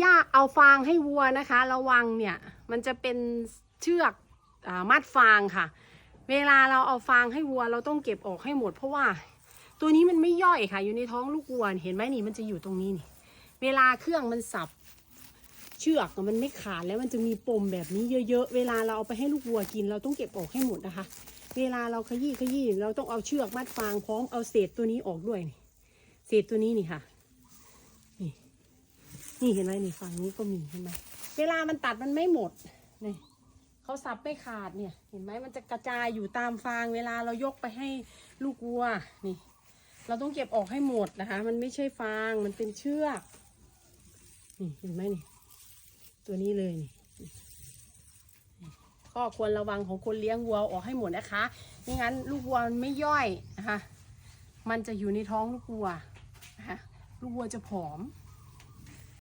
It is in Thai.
หญ้าเอาฟางให้วัวนะคะ ระวังเนี่ยมันจะเป็นเชือกอมัดฟางค่ะ เวลาเราเอาฟางให้วัวเราต้องเก็บออกให้หมด เพราะว่าตัวนี้มันไม่ย่อยค่ะ อยู่ในท้องลูกวัวเห็นไหมนี่มันจะอยู่ตรงนี้นี่ เวลาเครื่องมันสับเชือกมันไม่ขาดแล้วมันจะมีปมแบบนี้เยอะ ๆ เวลาเราเอาไปให้ลูกวัวกิน เราต้องเก็บออกให้หมดนะคะ เวลาเราขยี้ขยี้เราต้องเอาเชือกมัดฟางพร้อมเอาเศษตัวนี้ออกด้วยนี่เศษตัวนี้นี่ค่ะนี่ นี่เห็นไหมนี่ฝั่งนี้ก็มีเห็นไหมเวลามันตัดมันไม่หมดนี่เขาสับไม่ขาดเนี่ย เห็นไหมมันจะกระจายอยู่ตามฟางเวลาเรายกไปให้ลูกวัวนี่ เราต้องเก็บออกให้หมดนะคะ มันไม่ใช่ฟางมันเป็นเชือกนี่เห็นไหมนี่ ตัวนี้เลยนี่ข้อควรระวังของคนเลี้ยงวัวออกให้หมดนะคะไม่งั้นลูกวัวมันไม่ย่อยนะคะ มันจะอยู่ในท้องลูกวัวนะคะลูกวัวจะผอม